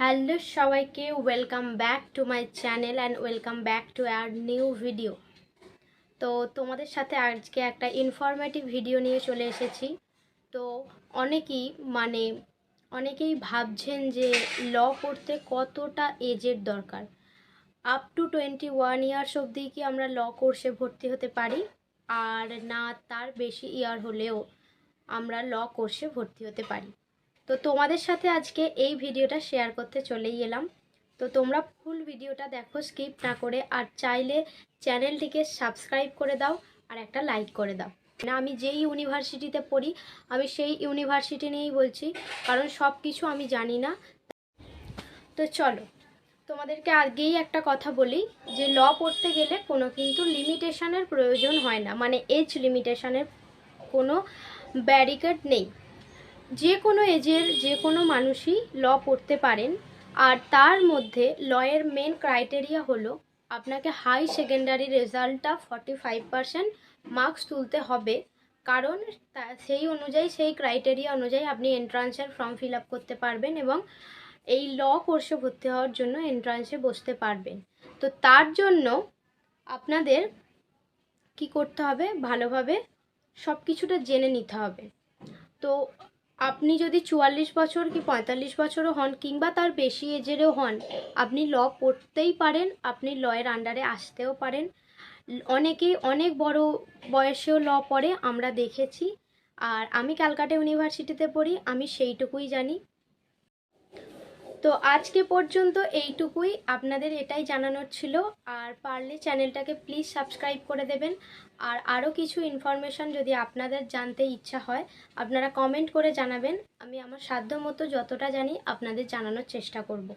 Hello সবাইকে welcome back to my channel and welcome back to our new video তো তোমাদের সাথে আজকে একটা ইনফরমেটিভ ভিডিও নিয়ে চলে এসেছি। তো অনেকেই মানে অনেকেই ভাবছেন যে ল পড়তে কতটা এজের দরকার। Up to twenty one years অবধি কি আমরা ল কোর্সে ভর্তি হতে পারি? আর না, তার বেশি ইয়ার হলেও আমরা ল কোর্সে ভর্তি হতে পারি। তো তোমাদের সাথে আজকে এই ভিডিওটা শেয়ার করতে চলেই এলাম। তো তোমরা ফুল ভিডিওটা দেখো স্কিপ না করে। আর চাইলে চ্যানেলটিকে সাবস্ক্রাইব করে দাও আর একটা লাইক করে দাও। না আমি যেই ইউনিভার্সিটিতে পড়ি, আমি সেই ইউনিভার্সিটি নিয়েই বলছি, কারণ সব কিছু আমি জানি না। তো চলো, তোমাদেরকে আগেই একটা কথা বলি, যে ল পড়তে গেলে কোনো কিন্তু লিমিটেশনের প্রয়োজন হয় না। মানে এজ লিমিটেশনের কোনো ব্যারিকেড নেই। যে কোনো এজের যে কোনো মানুষই ল পড়তে পারেন। আর তার মধ্যে লয়ের মেন ক্রাইটেরিয়া হলো, আপনাকে হাই সেকেন্ডারি রেজাল্টটা ফর্টি ফাইভ পার্সেন্ট মার্কস তুলতে হবে। কারণ সেই অনুযায়ী, সেই ক্রাইটেরিয়া অনুযায়ী আপনি এন্ট্রান্সের ফর্ম ফিল আপ করতে পারবেন এবং এই ল কোর্সে ভর্তি হওয়ার জন্য এন্ট্রান্সে বসতে পারবেন। তো তার জন্য আপনাদের কি করতে হবে? ভালোভাবে সব কিছুটা জেনে নিতে হবে। তো আপনি যদি চুয়াল্লিশ বছর কি পঁয়তাল্লিশ বছরও হন কিংবা তার বেশি এজেরও হন, আপনি ল পড়তেই পারেন, আপনি লয়ের আন্ডারে আসতেও পারেন। অনেকেই অনেক বড় বয়সেও ল পড়ে, আমরা দেখেছি। আর আমি ক্যালকাটা ইউনিভার্সিটিতে পড়ি, আমি সেইটুকুই জানি। তো আজকে পর্যন্ত এইটুকুই। আপনাদের এটাই জানানোর ছিল। আর পারলে চ্যানেলটাকে প্লিজ সাবস্ক্রাইব করে দেবেন। আর আরও কিছু ইনফরমেশান যদি আপনাদের জানতে ইচ্ছা হয়, আপনারা কমেন্ট করে জানাবেন। আমি আমার সাধ্য মতো যতটা জানি আপনাদের জানানোর চেষ্টা করব।